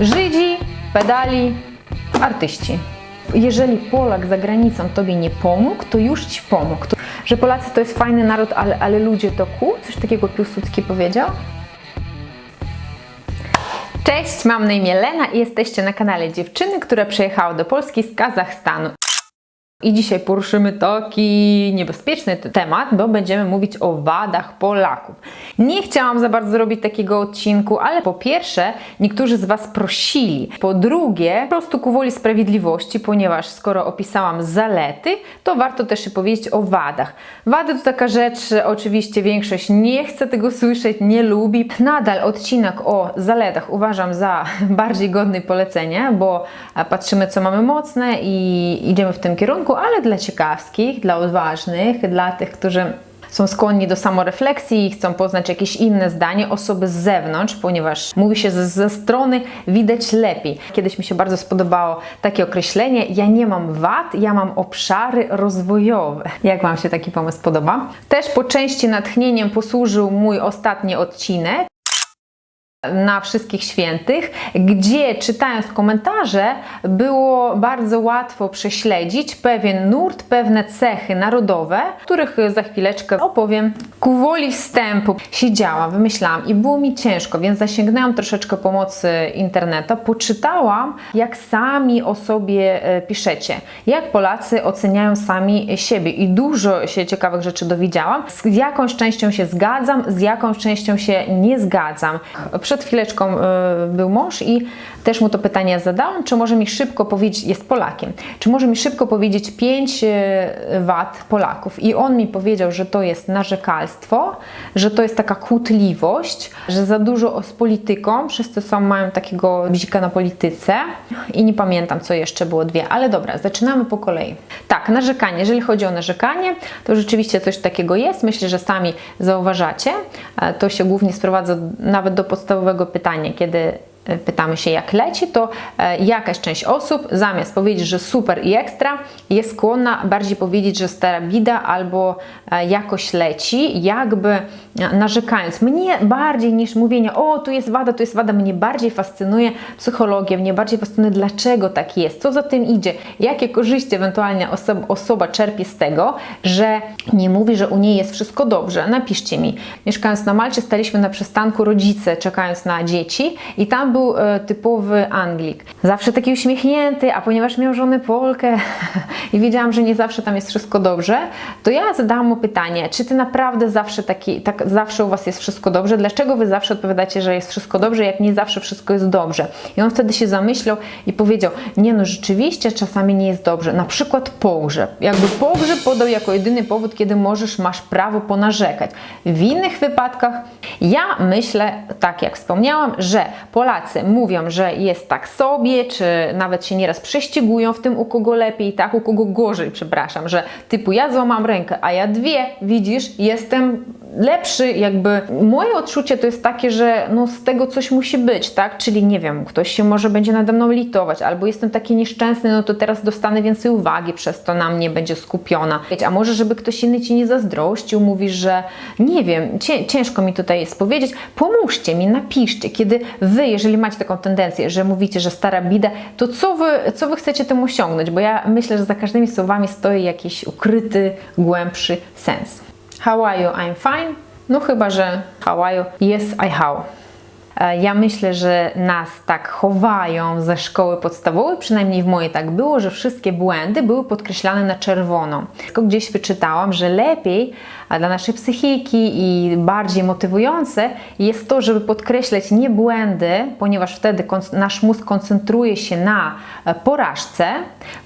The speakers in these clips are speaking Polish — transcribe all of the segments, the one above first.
Żydzi, pedali, artyści. Jeżeli Polak za granicą Tobie nie pomógł, to już Ci pomógł. Że Polacy to jest fajny naród, ale, ale ludzie to ku? Coś takiego Piłsudski powiedział? Cześć, mam na imię Lena i jesteście na kanale dziewczyny, która przyjechała do Polski z Kazachstanu. I dzisiaj poruszymy taki niebezpieczny temat, bo będziemy mówić o wadach Polaków. Nie chciałam za bardzo robić takiego odcinku, ale po pierwsze, niektórzy z Was prosili. Po drugie, po prostu ku woli sprawiedliwości, ponieważ skoro opisałam zalety, to warto też i powiedzieć o wadach. Wady to taka rzecz, oczywiście większość nie chce tego słyszeć, nie lubi. Nadal odcinek o zaletach uważam za bardziej godny polecenia, bo patrzymy, co mamy mocne i idziemy w tym kierunku, ale dla ciekawskich, dla odważnych, dla tych, którzy są skłonni do samorefleksji i chcą poznać jakieś inne zdanie, osoby z zewnątrz, ponieważ mówi się, że ze strony widać lepiej. Kiedyś mi się bardzo spodobało takie określenie: Ja nie mam wad, ja mam obszary rozwojowe. Jak Wam się taki pomysł podoba? Też po części natchnieniem posłużył mój ostatni odcinek na wszystkich świętych, gdzie czytając komentarze było bardzo łatwo prześledzić pewien nurt, pewne cechy narodowe, których za chwileczkę opowiem. Ku woli wstępu siedziałam, wymyślałam i było mi ciężko, więc zasięgnęłam troszeczkę pomocy internetu, poczytałam jak sami o sobie e, piszecie, jak Polacy oceniają sami siebie i dużo się ciekawych rzeczy dowiedziałam. Z jakąś częścią się zgadzam, z jakąś częścią się nie zgadzam. Przed chwileczką e, był mąż i też mu to pytanie zadałam, czy może mi szybko powiedzieć, jest Polakiem, czy może mi szybko powiedzieć pięć e, wad Polaków. I on mi powiedział, że to jest narzekalstwo, że to jest taka kłótliwość, że za dużo z polityką, wszyscy są, mają takiego bzika na polityce i nie pamiętam, co jeszcze było dwie, ale dobra, zaczynamy po kolei. Tak, narzekanie. Jeżeli chodzi o narzekanie, to rzeczywiście coś takiego jest. Myślę, że sami zauważacie. E, To się głównie sprowadza nawet do podstawowego pytania, kiedy pytamy się, jak leci, to e, jakaś część osób zamiast powiedzieć, że super i ekstra, jest skłonna bardziej powiedzieć, że stara bida albo e, jakoś leci, jakby e, narzekając. Mnie bardziej niż mówienie, o tu jest wada, tu jest wada, mnie bardziej fascynuje psychologia, mnie bardziej fascynuje, dlaczego tak jest, co za tym idzie, jakie korzyści ewentualnie osoba, osoba czerpie z tego, że nie mówi, że u niej jest wszystko dobrze. Napiszcie mi. Mieszkając na Malcie, staliśmy na przystanku rodzice, czekając na dzieci i tam był e, typowy Anglik. Zawsze taki uśmiechnięty, a ponieważ miał żonę Polkę i wiedziałam, że nie zawsze tam jest wszystko dobrze, to ja zadałam mu pytanie, czy ty naprawdę zawsze taki, tak zawsze u was jest wszystko dobrze? Dlaczego wy zawsze odpowiadacie, że jest wszystko dobrze, jak nie zawsze wszystko jest dobrze? I on wtedy się zamyślał i powiedział, nie no, rzeczywiście czasami nie jest dobrze. Na przykład pogrzeb. Jakby pogrzeb podał jako jedyny powód, kiedy możesz, masz prawo ponarzekać. W innych wypadkach ja myślę, tak jak wspomniałam, że Polacy mówią, że jest tak sobie, czy nawet się nieraz prześcigują w tym, u kogo lepiej, tak, u kogo gorzej, przepraszam, że typu ja złamam rękę, a ja dwie, widzisz, jestem lepszy, jakby moje odczucie to jest takie, że no z tego coś musi być, tak, czyli nie wiem, ktoś się może będzie nade mną litować, albo jestem taki nieszczęsny, no to teraz dostanę więcej uwagi, przez to na mnie będzie skupiona. A może żeby ktoś inny Ci nie zazdrościł, mówisz, że nie wiem, cię, ciężko mi tutaj jest powiedzieć, pomóżcie mi, napiszcie, kiedy Wy, jeżeli macie taką tendencję, że mówicie, że stara bida, to co Wy, co wy chcecie tym osiągnąć, bo ja myślę, że za każdymi słowami stoi jakiś ukryty, głębszy sens. How are you? I'm fine. No chyba, że how are you? Yes, I how. E, Ja myślę, że nas tak chowają ze szkoły podstawowej, przynajmniej w mojej tak było, że wszystkie błędy były podkreślane na czerwono. Tylko gdzieś wyczytałam, że lepiej dla naszej psychiki i bardziej motywujące jest to, żeby podkreślać nie błędy, ponieważ wtedy nasz mózg koncentruje się na e, porażce,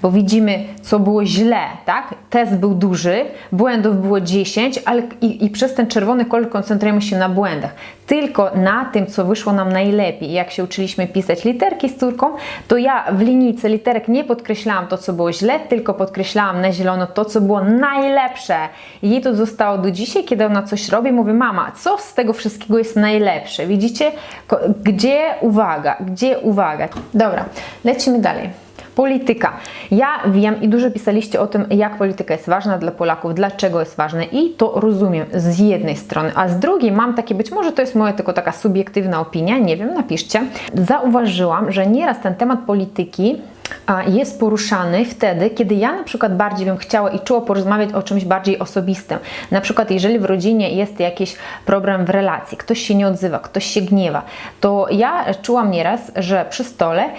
bo widzimy, co było źle, tak? Test był duży, błędów było 10, ale i, i przez ten czerwony kolor koncentrujemy się na błędach. Tylko na tym, co wyszło nam najlepiej. Jak się uczyliśmy pisać literki z córką, to ja w linijce literek nie podkreślałam to, co było źle, tylko podkreślałam na zielono to, co było najlepsze. I jej to zostało do dzisiaj, kiedy ona coś robi, mówi, mama, co z tego wszystkiego jest najlepsze? Widzicie, gdzie uwaga, gdzie uwaga? Dobra, lecimy dalej. Polityka. Ja wiem i dużo pisaliście o tym, jak polityka jest ważna dla Polaków, dlaczego jest ważna i to rozumiem z jednej strony, a z drugiej mam takie, być może to jest moja tylko taka subiektywna opinia, nie wiem, napiszcie. Zauważyłam, że nieraz ten temat polityki jest poruszany wtedy, kiedy ja na przykład bardziej bym chciała i czuła porozmawiać o czymś bardziej osobistym. Na przykład, jeżeli w rodzinie jest jakiś problem w relacji, ktoś się nie odzywa, ktoś się gniewa, to ja czułam nieraz, że przy stole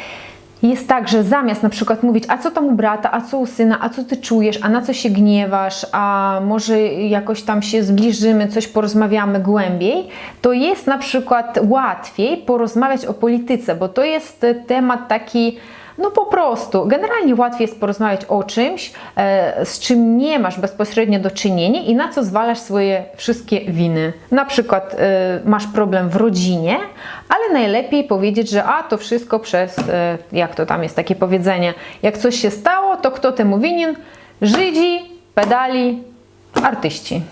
jest tak, że zamiast na przykład mówić, a co tam u brata, a co u syna, a co ty czujesz, a na co się gniewasz, a może jakoś tam się zbliżymy, coś porozmawiamy głębiej, to jest na przykład łatwiej porozmawiać o polityce, bo to jest temat taki no po prostu, generalnie łatwiej jest porozmawiać o czymś, e, z czym nie masz bezpośrednio do czynienia i na co zwalasz swoje wszystkie winy. Na przykład e, masz problem w rodzinie, ale najlepiej powiedzieć, że a to wszystko przez, e, jak to tam jest takie powiedzenie, jak coś się stało, to kto temu winien? Żydzi, pedali, artyści.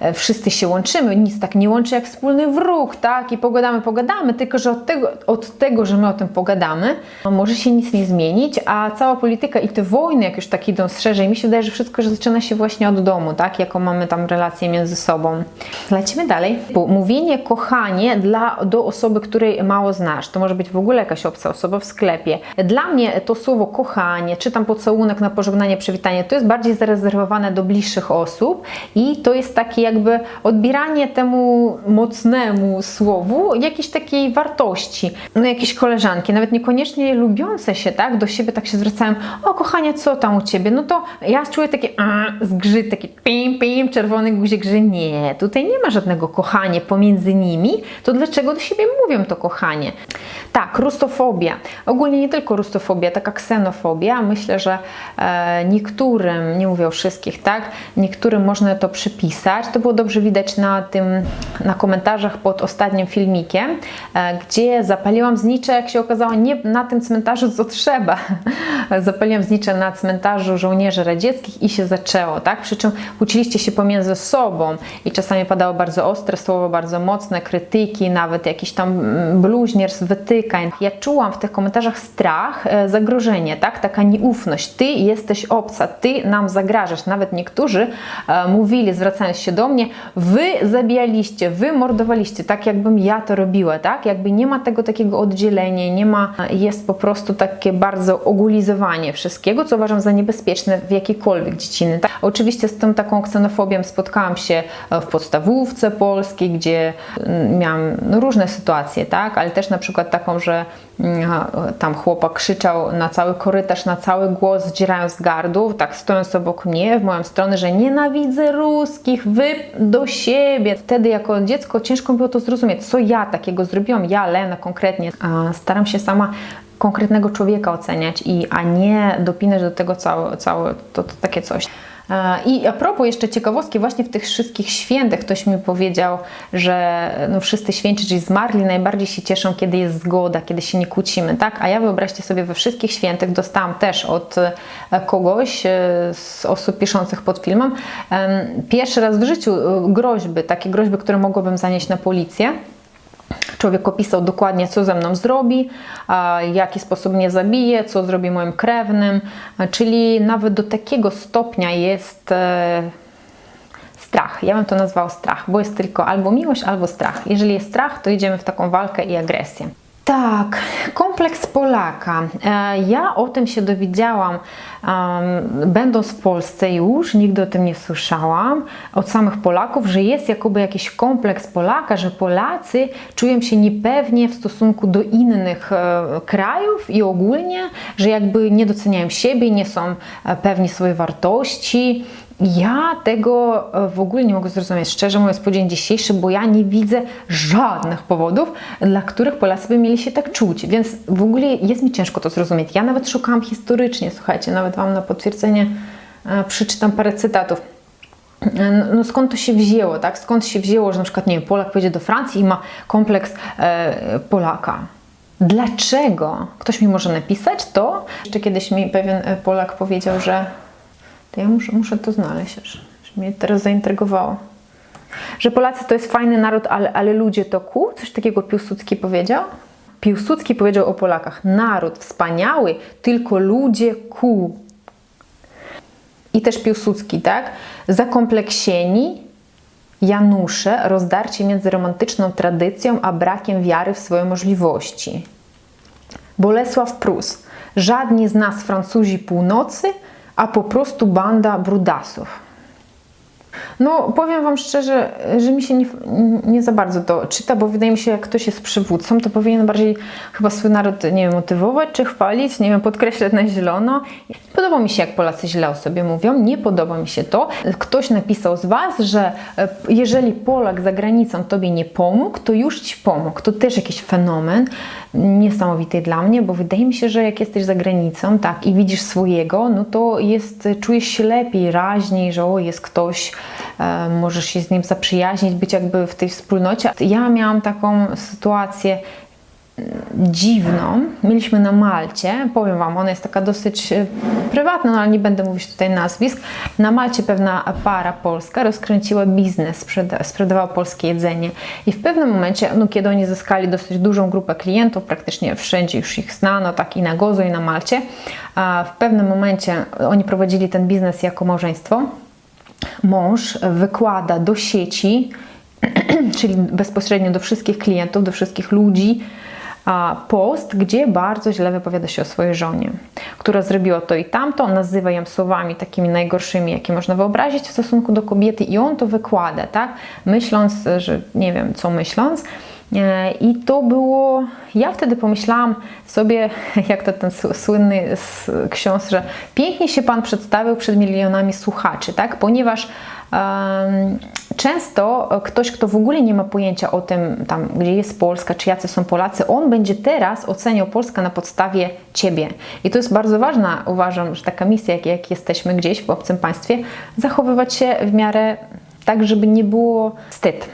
E, wszyscy się łączymy, nic tak nie łączy jak wspólny wróg, tak? I pogadamy, pogadamy, tylko że od tego, od tego, że my o tym pogadamy, może się nic nie zmienić, a cała polityka i te wojny, jak już tak idą szerzej, mi się wydaje, że wszystko że zaczyna się właśnie od domu, tak? Jaką mamy tam relacje między sobą. Lecimy dalej. Mówienie kochanie dla, do osoby, której mało znasz, to może być w ogóle jakaś obca osoba w sklepie. Dla mnie to słowo kochanie, czy tam pocałunek na pożegnanie, przywitanie, to jest bardziej zarezerwowane do bliższych osób i to jest takie jakby odbieranie temu mocnemu słowu jakiejś takiej wartości. No jakieś koleżanki, nawet niekoniecznie lubiące się, tak, do siebie tak się zwracają, o kochanie, co tam u Ciebie? No to ja czuję taki a, zgrzyt, taki pim, pim, czerwony guzik, że nie, tutaj nie ma żadnego kochania pomiędzy nimi, to dlaczego do siebie mówią to kochanie? Tak, rustofobia. Ogólnie nie tylko rustofobia, taka ksenofobia. Myślę, że e, niektórym, nie mówię o wszystkich, tak, niektórym można to przypisać to było dobrze widać na tym, na komentarzach pod ostatnim filmikiem, e, gdzie zapaliłam znicze, jak się okazało, nie na tym cmentarzu, co trzeba. Zapaliłam znicze na cmentarzu żołnierzy radzieckich i się zaczęło, tak? Przy czym uczyliście się pomiędzy sobą i czasami padało bardzo ostre słowo, bardzo mocne, krytyki, nawet jakiś tam bluźnierstw, wytykań. Ja czułam w tych komentarzach strach, e, zagrożenie, tak? Taka nieufność. Ty jesteś obca, ty nam zagrażasz. Nawet niektórzy e, mówili, zwracając się do mnie, wy zabijaliście, wy mordowaliście, tak jakbym ja to robiła, tak? Jakby nie ma tego takiego oddzielenia, nie ma, jest po prostu takie bardzo ogulizowanie wszystkiego, co uważam za niebezpieczne w jakiejkolwiek dziedziny. Tak? Oczywiście z tą taką ksenofobią spotkałam się e, w podstawówce polskiej, gdzie mm, miałam no, różne sytuacje, tak? Ale też na przykład taką, że mm, tam chłopak krzyczał na cały korytarz, na cały głos, zdzierając gardło, tak stojąc obok mnie, w moją stronę, że nienawidzę ruskich, wy do siebie. Wtedy jako dziecko ciężko było to zrozumieć, co ja takiego zrobiłam, ja, Lena konkretnie. Staram się sama konkretnego człowieka oceniać, i, a nie dopinać do tego całe, całe to, to takie coś. I a propos jeszcze ciekawostki, właśnie w tych wszystkich świętych ktoś mi powiedział, że no wszyscy święci, czyli zmarli, najbardziej się cieszą, kiedy jest zgoda, kiedy się nie kłócimy, tak? A ja wyobraźcie sobie, we wszystkich świętych dostałam też od e, kogoś e, z osób piszących pod filmem pierwszy raz w życiu e, groźby, takie groźby, które mogłabym zanieść na policję. Człowiek opisał dokładnie, co ze mną zrobi, w jaki sposób mnie zabije, co zrobi moim krewnym, czyli nawet do takiego stopnia jest e, strach. Ja bym to nazwał strach, bo jest tylko albo miłość, albo strach. Jeżeli jest strach, to idziemy w taką walkę i agresję. Tak, kompleks Polaka. E, ja o tym się dowiedziałam, będąc w Polsce już, nigdy o tym nie słyszałam od samych Polaków, że jest jakoby jakiś kompleks Polaka, że Polacy czują się niepewnie w stosunku do innych e, krajów i ogólnie, że jakby nie doceniają siebie, nie są e, pewni swojej wartości ja tego e, w ogóle nie mogę zrozumieć, szczerze mówiąc, po dzień dzisiejszy, bo ja nie widzę żadnych powodów, dla których Polacy by mieli się tak czuć, więc w ogóle jest mi ciężko to zrozumieć. Ja nawet szukałam historycznie, słuchajcie, nawet Wam na potwierdzenie e, przeczytam parę cytatów. E, no, no skąd to się wzięło, tak? Skąd się wzięło, że na przykład, nie wiem, Polak pojedzie do Francji i ma kompleks e, Polaka. Dlaczego? Ktoś mi może napisać to? Jeszcze kiedyś mi pewien Polak powiedział, że to ja muszę, muszę to znaleźć, że mnie teraz zaintrygowało. Że Polacy to jest fajny naród, ale, ale ludzie to ku? Coś takiego Piłsudski powiedział? Piłsudski powiedział o Polakach: naród wspaniały, tylko ludzie ku. I też Piłsudski, tak? Zakompleksieni Janusze, rozdarcie między romantyczną tradycją a brakiem wiary w swoje możliwości. Bolesław Prus. Żadni z nas Francuzi północy, a po prostu banda brudasów. No, powiem Wam szczerze, że mi się nie, nie za bardzo to czyta, bo wydaje mi się, jak ktoś jest przywódcą, to powinien bardziej chyba swój naród, nie wiem, motywować czy chwalić, nie wiem, podkreślać na zielono. Podoba mi się, jak Polacy źle o sobie mówią, nie podoba mi się to. Ktoś napisał z Was, że e, jeżeli Polak za granicą Tobie nie pomógł, to już Ci pomógł. To też jakiś fenomen niesamowity dla mnie, bo wydaje mi się, że jak jesteś za granicą, tak, i widzisz swojego, no to jest, czujesz się lepiej, raźniej, że o, jest ktoś, możesz się z nim zaprzyjaźnić, być jakby w tej wspólnocie. Ja miałam taką sytuację dziwną. Mieliśmy na Malcie, powiem Wam, ona jest taka dosyć e, prywatna, no ale nie będę mówić tutaj nazwisk. Na Malcie pewna para polska rozkręciła biznes, sprzeda sprzedawała polskie jedzenie i w pewnym momencie, no, kiedy oni zyskali dosyć dużą grupę klientów, praktycznie wszędzie już ich znano, tak i na Gozu i na Malcie, w pewnym momencie oni prowadzili ten biznes jako małżeństwo. Mąż wykłada do sieci, czyli bezpośrednio do wszystkich klientów, do wszystkich ludzi, post, gdzie bardzo źle wypowiada się o swojej żonie, która zrobiła to i tamto, nazywa ją słowami takimi najgorszymi, jakie można wyobrazić w stosunku do kobiety i on to wykłada, tak? Myśląc, że nie wiem co myśląc, i to było, ja wtedy pomyślałam sobie, jak to ten słynny ksiądz, że pięknie się Pan przedstawił przed milionami słuchaczy, tak? Ponieważ Często ktoś, kto w ogóle nie ma pojęcia o tym, tam, gdzie jest Polska, czy jacy są Polacy, on będzie teraz oceniał Polskę na podstawie ciebie. I to jest bardzo ważna, uważam, że taka misja, jak, jak jesteśmy gdzieś w obcym państwie, zachowywać się w miarę tak, żeby nie było wstyd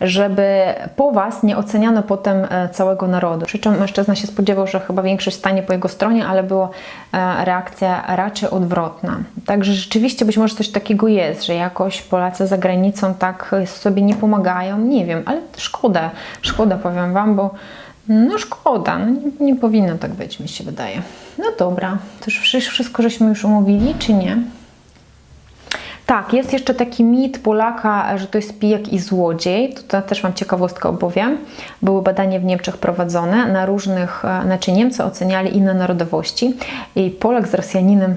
żeby po Was nie oceniano potem e, całego narodu. Przy czym mężczyzna się spodziewał, że chyba większość stanie po jego stronie, ale była e, reakcja raczej odwrotna. Także rzeczywiście być może coś takiego jest, że jakoś Polacy za granicą tak sobie nie pomagają. Nie wiem, ale szkoda, szkoda powiem Wam, bo no szkoda, no nie, nie powinno tak być, mi się wydaje. No dobra, to już wszystko żeśmy już umówili, czy nie? Tak, jest jeszcze taki mit Polaka, że to jest pijak i złodziej. Tutaj też Wam ciekawostkę opowiem. Były badania w Niemczech prowadzone na różnych, e, znaczy Niemcy oceniali inne narodowości i Polak z Rosjaninem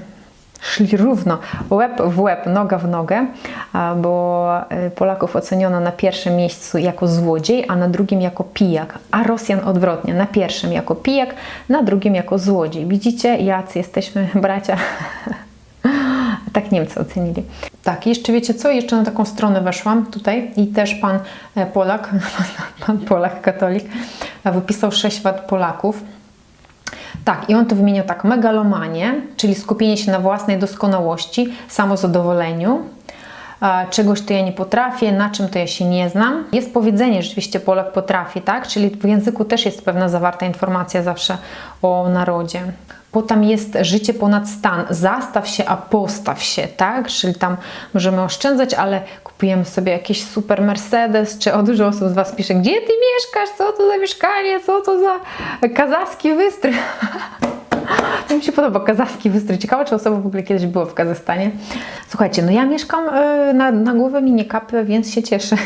szli równo, łeb w łeb, noga w nogę, bo e, Polaków oceniono na pierwszym miejscu jako złodziej, a na drugim jako pijak, a Rosjan odwrotnie, na pierwszym jako pijak, na drugim jako złodziej. Widzicie, jacy jesteśmy bracia tak Niemcy ocenili. Tak, jeszcze wiecie co? Jeszcze na taką stronę weszłam tutaj i też pan e, Polak, pan Polak, katolik, e, wypisał sześć wad Polaków. Tak, i on to wymieniał tak: megalomanie, czyli skupienie się na własnej doskonałości, samozadowoleniu, e, czegoś to ja nie potrafię, na czym to ja się nie znam. Jest powiedzenie, rzeczywiście Polak potrafi, tak? Czyli w języku też jest pewna zawarta informacja zawsze o narodzie. Potem jest życie ponad stan. Zastaw się, a postaw się, tak? Czyli tam możemy oszczędzać, ale kupujemy sobie jakiś super Mercedes, czy o dużo osób z Was pisze, gdzie Ty mieszkasz, co to za mieszkanie, co to za kazachski wystrój. To mi się podoba kazachski wystrój. Ciekawe, czy osoba w ogóle kiedyś była w Kazachstanie. Słuchajcie, no ja mieszkam e, na, na głowę mi nie kapę, więc się cieszę.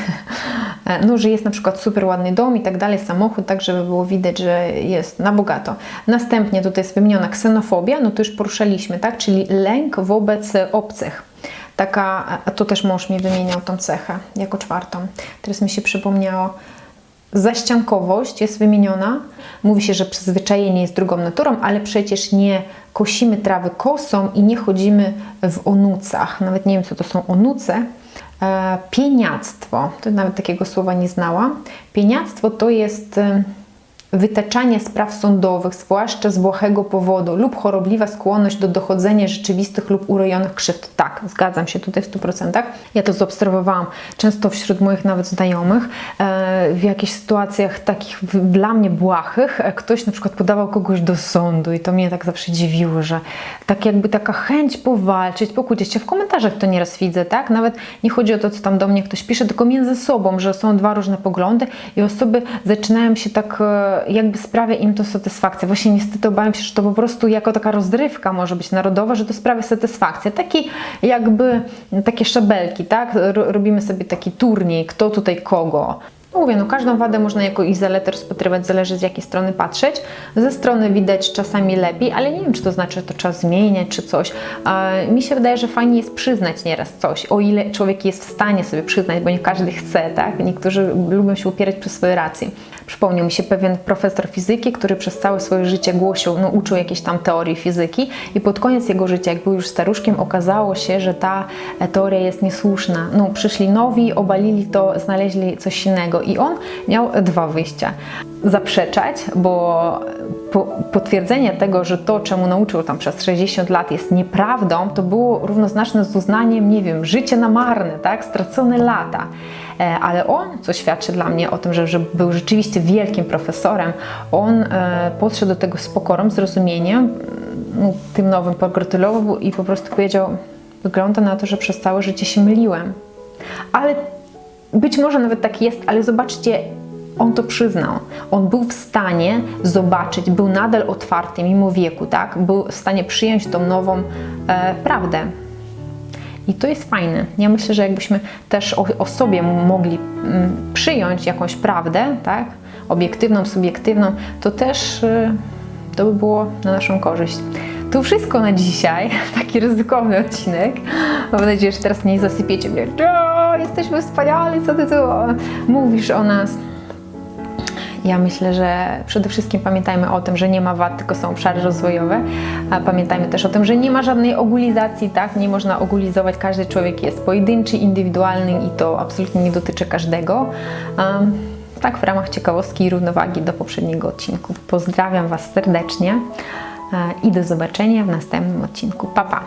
E, no, że jest na przykład super ładny dom i tak dalej, samochód, tak żeby było widać, że jest na bogato. Następnie tutaj jest wymieniona ksenofobia, no to już poruszaliśmy, tak? Czyli lęk wobec obcych. Taka, to też mąż mi wymieniał tą cechę jako czwartą. Teraz mi się przypomniało, Zaściankowość jest wymieniona. Mówi się, że przyzwyczajenie jest drugą naturą, ale przecież nie kosimy trawy kosą i nie chodzimy w onucach. Nawet nie wiem, co to są onuce. E, pieniactwo, to nawet takiego słowa nie znałam. Pieniactwo to jest e, wytaczanie spraw sądowych, zwłaszcza z błahego powodu, lub chorobliwa skłonność do dochodzenia rzeczywistych lub urojonych krzywd. Tak, zgadzam się tutaj w 100%. Ja to zaobserwowałam często wśród moich nawet znajomych. E, w jakichś sytuacjach takich dla mnie błahych e, ktoś na przykład podawał kogoś do sądu i to mnie tak zawsze dziwiło, że tak jakby taka chęć powalczyć, pokłócić się. W komentarzach to nieraz widzę, tak? Nawet nie chodzi o to, co tam do mnie ktoś pisze, tylko między sobą, że są dwa różne poglądy i osoby zaczynają się tak e, jakby sprawia im to satysfakcję. Właśnie niestety obawiam się, że to po prostu jako taka rozrywka może być narodowa, że to sprawia satysfakcję. Taki jakby takie szabelki, tak? Robimy sobie taki turniej, kto tutaj kogo. No Mówię, no każdą wadę można jako i zaletę rozpatrywać, zależy z jakiej strony patrzeć. Ze strony widać czasami lepiej, ale nie wiem, czy to znaczy, że to trzeba zmieniać, czy coś. E, mi się wydaje, że fajnie jest przyznać nieraz coś, o ile człowiek jest w stanie sobie przyznać, bo nie każdy chce, tak? Niektórzy lubią się upierać przy swojej racji. Przypomniał mi się pewien profesor fizyki, który przez całe swoje życie głosił, no uczył jakieś tam teorii fizyki i pod koniec jego życia, jak był już staruszkiem, okazało się, że ta e, teoria jest niesłuszna. No przyszli nowi, obalili to, znaleźli coś innego i on miał dwa wyjścia. Zaprzeczać, bo po, potwierdzenie tego, że to, czemu nauczył tam przez 60 lat jest nieprawdą, to było równoznaczne z uznaniem, nie wiem, życie na marne, tak, stracone lata. E, ale on, co świadczy dla mnie o tym, że, że był rzeczywiście wielkim profesorem, on e, podszedł do tego z pokorą, zrozumieniem, tym nowym pogratulował i po prostu powiedział, wygląda na to, że przez całe życie się myliłem. Ale być może nawet tak jest, ale zobaczcie, on to przyznał. On był w stanie zobaczyć, był nadal otwarty mimo wieku, tak? Był w stanie przyjąć tą nową e, prawdę. I to jest fajne. Ja myślę, że jakbyśmy też o, o sobie mogli mm, przyjąć jakąś prawdę, tak? Obiektywną, subiektywną, to też y, to by było na naszą korzyść. To wszystko na dzisiaj. Taki ryzykowny odcinek. Mam nadzieję, że teraz nie zasypiecie mnie. O, jesteśmy wspaniali, co ty tu mówisz o nas. Ja myślę, że przede wszystkim pamiętajmy o tym, że nie ma wad, tylko są obszary rozwojowe. Pamiętajmy też o tym, że nie ma żadnej ogulizacji, tak? Nie można ogulizować. Każdy człowiek jest pojedynczy, indywidualny i to absolutnie nie dotyczy każdego. Um, tak, w ramach ciekawostki i równowagi do poprzedniego odcinku. Pozdrawiam Was serdecznie e, i do zobaczenia w następnym odcinku. Pa, pa!